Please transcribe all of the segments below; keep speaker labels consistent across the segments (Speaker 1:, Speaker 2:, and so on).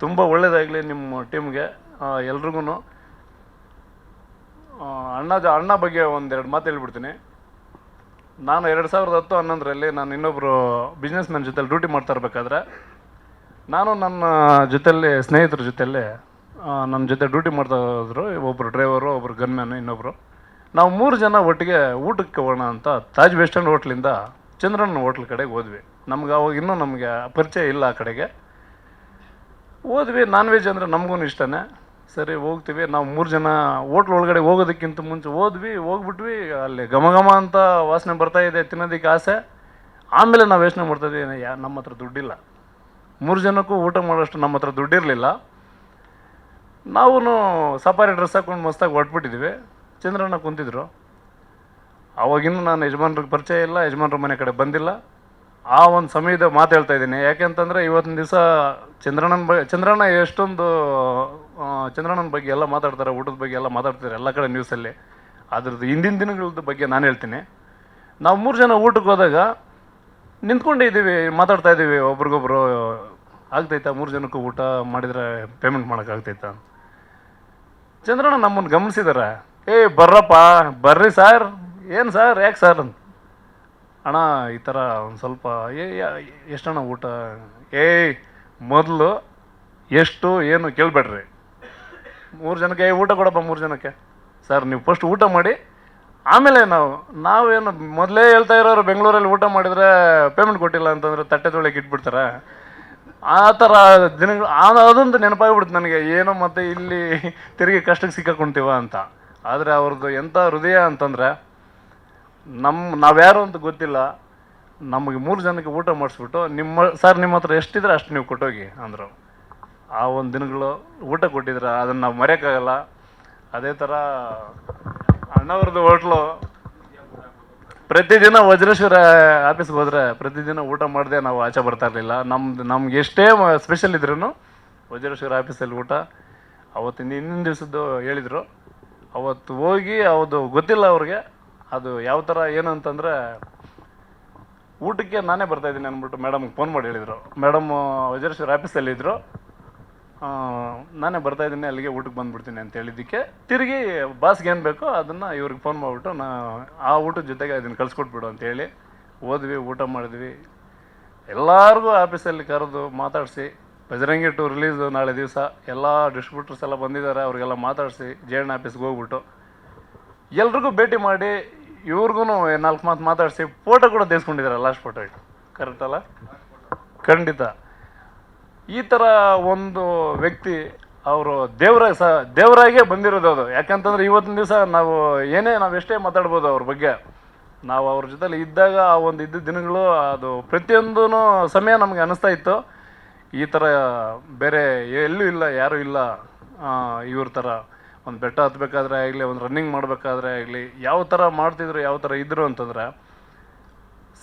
Speaker 1: ತುಂಬ ಒಳ್ಳೆಯದಾಗಲಿ ನಿಮ್ಮ ಟೀಮ್ಗೆ. ಎಲ್ರಿಗೂ ಅಣ್ಣ ಜ- ಅಣ್ಣ ಬಗ್ಗೆ ಒಂದೆರಡು ಮಾತು ಹೇಳ್ಬಿಡ್ತೀನಿ. ನಾನು ಎರಡು ಸಾವಿರದ ಹತ್ತು ಹನ್ನೊಂದರಲ್ಲಿ ನಾನು ಇನ್ನೊಬ್ಬರು ಬಿಸ್ನೆಸ್ ಮ್ಯಾನ್ ಜೊತೆಲಿ ಡ್ಯೂಟಿ ಮಾಡ್ತಾ ಇರಬೇಕಾದ್ರೆ, ನಾನು ನನ್ನ ಜೊತೆಯಲ್ಲಿ ಸ್ನೇಹಿತರ ಜೊತೆಯಲ್ಲಿ ನನ್ನ ಜೊತೆ ಡ್ಯೂಟಿ ಮಾಡ್ತಾ ಇದ್ರು. ಒಬ್ಬರು ಡ್ರೈವರು ಒಬ್ಬರು ಗನ್ಮ್ಯಾನು ಇನ್ನೊಬ್ಬರು ನಾವು ಮೂರು ಜನ ಒಟ್ಟಿಗೆ ಊಟಕ್ಕೆ ಹೋಗೋಣ ಅಂತ ತಾಜ್ ವೆಸ್ಟರ್ನ್ ಹೋಟ್ಲಿಂದ ಚಂದ್ರನ್ ಹೋಟ್ಲ್ ಕಡೆಗೆ ಹೋದ್ವಿ. ನಮ್ಗೆ ಅವಾಗ ಇನ್ನೂ ನಮಗೆ ಪರಿಚಯ ಇಲ್ಲ ಆ ಕಡೆಗೆ. ಹೋದ್ವಿ ನಾನ್ ವೆಜ್ ಅಂದರೆ ನಮಗೂ ಇಷ್ಟನೇ. ಸರಿ, ಹೋಗ್ತೀವಿ. ನಾವು ಮೂರು ಜನ ಹೋಟ್ಲ್ ಒಳಗಡೆ ಹೋಗೋದಕ್ಕಿಂತ ಮುಂಚೆ ಹೋದ್ವಿ ಹೋಗ್ಬಿಟ್ವಿ. ಅಲ್ಲಿ ಘಮ ಘಮ ಅಂತ ವಾಸನೆ ಬರ್ತಾ ಇದೆ ತಿನ್ನೋದಕ್ಕೆ ಆಸೆ. ಆಮೇಲೆ ನಾವು ಯೋಚನೆ ಮಾಡ್ತಾಯಿದ್ದೀವಿ ಯಾ, ನಮ್ಮ ಹತ್ರ ದುಡ್ಡಿಲ್ಲ. ಮೂರು ಜನಕ್ಕೂ ಊಟ ಮಾಡೋಷ್ಟು ನಮ್ಮ ಹತ್ರ ದುಡ್ಡಿರಲಿಲ್ಲ. ನಾವು ಸಫಾರಿ ಡ್ರೆಸ್ ಹಾಕೊಂಡು ಮಸ್ತಾಗಿ ಹೊಟ್ಬಿಟ್ಟಿದ್ವಿ ಚಂದ್ರಣ್ಣ ಕುಂತಿದ್ರು. ಅವಾಗಿನ್ನೂ ನಾನು ಯಜಮಾನ್ರಿಗೆ ಪರಿಚಯ ಇಲ್ಲ, ಯಜಮಾನ್ರ ಮನೆ ಕಡೆ ಬಂದಿಲ್ಲ. ಆ ಒಂದು ಸಮಯದ ಮಾತು ಹೇಳ್ತಾ ಇದ್ದೀನಿ. ಯಾಕೆಂತಂದರೆ ಇವತ್ತಿನ ದಿವಸ ಚಂದ್ರಣ್ಣನ ಬಗ್ಗೆ ಚಂದ್ರಣ್ಣ ಎಷ್ಟೊಂದು ಚಂದ್ರಣ್ಣನ ಬಗ್ಗೆ ಎಲ್ಲ ಮಾತಾಡ್ತಾರೆ, ಊಟದ ಬಗ್ಗೆ ಎಲ್ಲ ಮಾತಾಡ್ತಾರೆ ಎಲ್ಲ ಕಡೆ ನ್ಯೂಸಲ್ಲಿ ಅದ್ರದ್ದು ಹಿಂದಿನ ದಿನಗಳದ್ದು ಬಗ್ಗೆ ನಾನು ಹೇಳ್ತೀನಿ. ನಾವು ಮೂರು ಜನ ಊಟಕ್ಕೆ ಹೋದಾಗ ನಿಂತ್ಕೊಂಡಿದ್ದೀವಿ ಮಾತಾಡ್ತಾ ಇದ್ದೀವಿ, ಒಬ್ರಿಗೊಬ್ರು, ಆಗ್ತೈತಾ ಮೂರು ಜನಕ್ಕೂ ಊಟ ಮಾಡಿದರೆ ಪೇಮೆಂಟ್ ಮಾಡೋಕ್ಕಾಗ್ತೈತಾ ಚಂದ್ರಣ್ಣ ನಮ್ಮನ್ನು ಗಮನಿಸಿದಾರೆ? ಏಯ್ ಬರ್ರಪ್ಪ, ಬರ್ರಿ ಸರ್, ಏನು ಸರ್, ಯಾಕೆ ಸರ್ ಅಂತ? ಅಣ್ಣ ಈ ಥರ ಒಂದು ಸ್ವಲ್ಪ ಏ ಎಷ್ಟಣ್ಣ ಊಟ? ಏಯ್ ಮೊದಲು ಎಷ್ಟು ಏನು ಕೇಳಬೇಡ್ರಿ. ಮೂರು ಜನಕ್ಕೆ "ಏ, ಊಟ ಕೊಡಪ್ಪ ಮೂರು ಜನಕ್ಕೆ. ಸರ್ ನೀವು ಫಸ್ಟ್ ಊಟ ಮಾಡಿ ಆಮೇಲೆ ನಾವು ನಾವೇನು ಮೊದಲೇ ಹೇಳ್ತಾ ಇರೋರು ಬೆಂಗಳೂರಲ್ಲಿ ಊಟ ಮಾಡಿದರೆ ಪೇಮೆಂಟ್ ಕೊಟ್ಟಿಲ್ಲ ಅಂತಂದ್ರೆ ತಟ್ಟೆ ತೊಳೆಗೆ ಇಟ್ಬಿಡ್ತಾರೆ? ಆ ಥರ ದಿನಗಳು ಅದೊಂದು ನೆನಪಾಗ್ಬಿಡ್ತು ನನಗೆ. ಏನೋ ಮತ್ತೆ ಇಲ್ಲಿ ತಿರುಗಿ ಕಷ್ಟಕ್ಕೆ ಸಿಕ್ಕಾಕೊಂತೀವ ಅಂತ. ಆದರೆ ಅವ್ರದ್ದು ಎಂಥ ಹೃದಯ ಅಂತಂದರೆ ನಮ್ಮ ನಾವ್ಯಾರು ಅಂತ ಗೊತ್ತಿಲ್ಲ. ನಮಗೆ ಮೂರು ಜನಕ್ಕೆ ಊಟ ಮಾಡಿಸ್ಬಿಟ್ಟು ನಿಮ್ಮ, ಸರ್ ನಿಮ್ಮ ಹತ್ರ ಎಷ್ಟಿದ್ರೆ ಅಷ್ಟು ನೀವು ಕೊಟ್ಟೋಗಿ ಅಂದರು. ಆ ಒಂದು ದಿನಗಳು ಊಟ ಕೊಟ್ಟಿದ್ರೆ, ಅದನ್ನು ನಾವು ಮರೆಯೋಕ್ಕಾಗಲ್ಲ. ಅದೇ ಥರ ಅಣ್ಣವ್ರದ್ದು ಹೋಟ್ಲು. ಪ್ರತಿದಿನ ವಜ್ರೇಶ್ವರ ಆಫೀಸ್ಗೆ ಹೋದ್ರೆ ಪ್ರತಿದಿನ ಊಟ ಮಾಡದೆ ನಾವು ಆಚೆ ಬರ್ತಾ ಇರಲಿಲ್ಲ. ನಮ್ದು ನಮ್ಗೆ ಎಷ್ಟೇ ಸ್ಪೆಷಲ್ ಇದ್ರೂ ವಜ್ರೇಶ್ವರ ಆಫೀಸಲ್ಲಿ ಊಟ. ಅವತ್ತಿನ, ಹಿಂದಿನ ದಿವಸದ್ದು ಹೇಳಿದರು. ಅವತ್ತು ಹೋಗಿ ಅದು ಗೊತ್ತಿಲ್ಲ ಅವ್ರಿಗೆ. ಅದು ಯಾವ ಥರ ಏನು ಅಂತಂದರೆ, ಊಟಕ್ಕೆ ನಾನೇ ಬರ್ತಾಯಿದ್ದೀನಿ ಅಂದ್ಬಿಟ್ಟು ಮೇಡಮ್ಗೆ ಫೋನ್ ಮಾಡಿ ಹೇಳಿದರು. ಮೇಡಮ್ ವಜ್ರೇಶ್ವರ ಆಫೀಸಲ್ಲಿ ಇದ್ದರು ನಾನೇ ಬರ್ತಾ ಇದ್ದೀನಿ, ಅಲ್ಲಿಗೆ ಊಟಕ್ಕೆ ಬಂದ್ಬಿಡ್ತೀನಿ ಅಂತ ಹೇಳಿದ್ದಕ್ಕೆ. ತಿರುಗಿ ಬಾಸ್ಗೆ ಏನು ಬೇಕೋ ಅದನ್ನು ಇವ್ರಿಗೆ ಫೋನ್ ಮಾಡಿಬಿಟ್ಟು ನಾ ಆ ಊಟದ ಜೊತೆಗೆ ಅದನ್ನು ಅಂತ ಹೇಳಿ ಹೋದ್ವಿ ಊಟ ಮಾಡಿದ್ವಿ. ಎಲ್ಲರಿಗೂ ಆಫೀಸಲ್ಲಿ ಕರೆದು ಮಾತಾಡಿಸಿ. ಬಜರಂಗಿ ಟು ರಿಲೀಸ್ ನಾಳೆ ದಿವಸ. ಎಲ್ಲ ಡಿಸ್ಟ್ರಿಬ್ಯೂಟರ್ಸ್ ಎಲ್ಲ ಬಂದಿದ್ದಾರೆ, ಅವ್ರಿಗೆಲ್ಲ ಮಾತಾಡಿಸಿ. ಜೆ ಎನ್ ಆಫೀಸ್ಗೆ ಹೋಗ್ಬಿಟ್ಟು. ಎಲ್ರಿಗೂ ಭೇಟಿ ಮಾಡಿ ಇವ್ರಿಗೂ ನಾಲ್ಕು ಮಾತು ಮಾತಾಡಿಸಿ ಫೋಟೋ ಕೂಡ ತೆಗೆಸ್ಕೊಂಡಿದ್ದಾರೆ ಲಾಸ್ಟ್ ಫೋಟೋ ಕರೆಕ್ಟ್ ಅಲ್ಲ ಖಂಡಿತ. ಈ ಥರ ಒಂದು ವ್ಯಕ್ತಿ ಅವರು ದೇವರ ಸ, ದೇವರಾಗೇ ಬಂದಿರೋದು ಅದು. ಯಾಕಂತಂದ್ರೆ ಇವತ್ತಿನ ದಿವಸ ನಾವು ಏನೇ ನಾವು ಎಷ್ಟೇ ಮಾತಾಡ್ಬೋದು ಅವ್ರ ಬಗ್ಗೆ, ನಾವು ಅವ್ರ ಜೊತೆಲಿ ಇದ್ದಾಗ ಆ ಒಂದು ಇದ್ದ ದಿನಗಳು ಅದು ಪ್ರತಿಯೊಂದೂ ಸಮಯ ನಮಗೆ ಅನಿಸ್ತಾ ಇತ್ತು. ಈ ಥರ ಬೇರೆ ಎಲ್ಲೂ ಇಲ್ಲ, ಯಾರೂ ಇಲ್ಲ ಇವ್ರ ಥರ ಒಂದು ಬೆಟ್ಟ ಹತ್ತಬೇಕಾದ್ರೆ ಆಗಲಿ, ಒಂದು ರನ್ನಿಂಗ್ ಮಾಡಬೇಕಾದ್ರೆ ಆಗಲಿ, ಯಾವ ಥರ ಮಾಡ್ತಿದ್ರು, ಯಾವ ಥರ ಇದ್ದರು ಅಂತಂದ್ರೆ,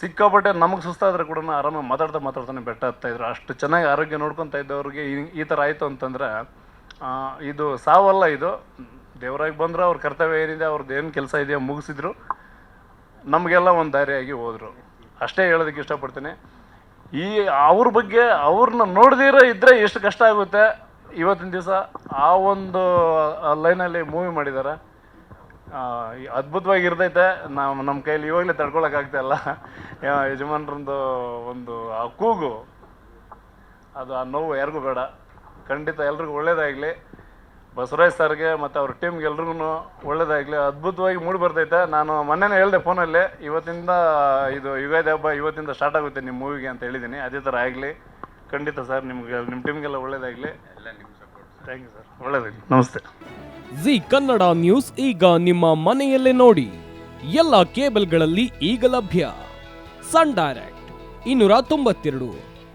Speaker 1: ಸಿಕ್ಕಾಪಟ್ಟೆ ನಮಗೆ ಸುಸ್ತಾದ್ರೆ ಕೂಡ ಆರಾಮಾಗಿ ಮಾತಾಡ್ತಾ ಮಾತಾಡ್ತಾನೆ ಬೆಟ್ಟ ಹತ್ತಾಯಿದ್ರು ಅಷ್ಟು ಚೆನ್ನಾಗಿ ಆರೋಗ್ಯ ನೋಡ್ಕೊತಾ ಇದ್ದವ್ರಿಗೆ ಈ- ಥರ ಆಯಿತು ಅಂತಂದ್ರೆ ಇದು ಸಾವಲ್ಲ ಇದು. ದೇವರಾಗಿ ಬಂದ್ರೆ, ಅವ್ರ ಕರ್ತವ್ಯ ಏನಿದೆ ಅವ್ರದ್ದು ಏನು ಕೆಲಸ ಇದೆಯೋ ಮುಗಿಸಿದ್ರು. ನಮಗೆಲ್ಲ ಒಂದು ದಾರಿಯಾಗಿ ಹೋದರು. ಅಷ್ಟೇ ಹೇಳೋದಕ್ಕೆ ಇಷ್ಟಪಡ್ತೀನಿ. ಈ ಅವ್ರ ಬಗ್ಗೆ ಅವ್ರನ್ನ ನೋಡ್ದಿರೋ ಇದ್ದರೆ ಎಷ್ಟು ಕಷ್ಟ ಆಗುತ್ತೆ ಇವತ್ತಿನ ದಿವಸ ಆ ಒಂದು ಲೈನಲ್ಲಿ ಮೂವಿ ಮಾಡಿದ್ದಾರೆ. ಅದ್ಭುತವಾಗಿ ಇರ್ತೈತೆ. ನಾವು ನಮ್ಮ ಕೈಯಲ್ಲಿ ಇವಾಗಲೇ ತಡ್ಕೊಳಕ್ಕಾಗ್ತಾ ಇಲ್ಲ. ಯಜಮಾನ್ರದ್ದು ಯಜಮಾನ್ರಂದು ಒಂದು, ಆ ಕೂಗು, ಅದು ಆ ನೋವು ಯಾರಿಗೂ ಬೇಡ. ಖಂಡಿತ ಎಲ್ರಿಗೂ ಒಳ್ಳೇದಾಗಲಿ. ಬಸವರಾಜ್ ಸರ್ಗೆ ಮತ್ತು ಅವ್ರ ಟೀಮ್ಗೆ ಎಲ್ರಿಗೂ ಒಳ್ಳೇದಾಗಲಿ. ಅದ್ಭುತವಾಗಿ ಮೂಡಿ ಬರ್ತೈತೆ ನಾನು ಮೊನ್ನೆನೇ ಹೇಳಿದೆ ಫೋನಲ್ಲಿ, ಇವತ್ತಿಂದ ಇದು ಯುಗಾದಿ ಹಬ್ಬ ಇವತ್ತಿಂದ ಸ್ಟಾರ್ಟ್ ಆಗುತ್ತೆ ನಿಮ್ಮ ಮೂವಿಗೆ ಅಂತ ಹೇಳಿದ್ದೀನಿ. ಅದೇ ಥರ ಆಗಲಿ. ಖಂಡಿತ ಸರ್ ನಿಮ್ಗೆ ನಿಮ್ಮ ಟೀಮ್ಗೆಲ್ಲ ಒಳ್ಳೇದಾಗಲಿ. Thank you sir. ಒಳ್ಳೇದಾಗಲಿ. ನಮಸ್ತೆ.
Speaker 2: ಜಿ ಕನ್ನಡ ನ್ಯೂಸ್ ಈಗ ನಿಮ್ಮ ಮನೆಯಲ್ಲೇ ನೋಡಿ. ಎಲ್ಲ ಕೇಬಲ್ಗಳಲ್ಲಿ ಈಗ ಲಭ್ಯ. ಸನ್ ಡೈರೆಕ್ಟ್ ಇನ್ನೂರ ತೊಂಬತ್ತೆರಡು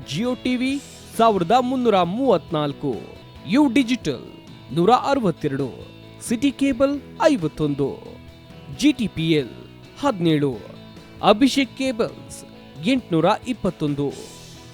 Speaker 2: ಜಿಯೋ ಟಿವಿ ಸಾವಿರದ ಮುನ್ನೂರ ಮೂವತ್ನಾಲ್ಕು ಯು ಡಿಜಿಟಲ್ ನೂರ ಅರವತ್ತೆರಡು ಸಿಟಿ ಕೇಬಲ್ ಐವತ್ತೊಂದು ಜಿ ಟಿ ಪಿ ಎಲ್ ಹದಿನೇಳು ಅಭಿಷೇಕ್ ಕೇಬಲ್ಸ್ ಎಂಟುನೂರ ಇಪ್ಪತ್ತೊಂದು.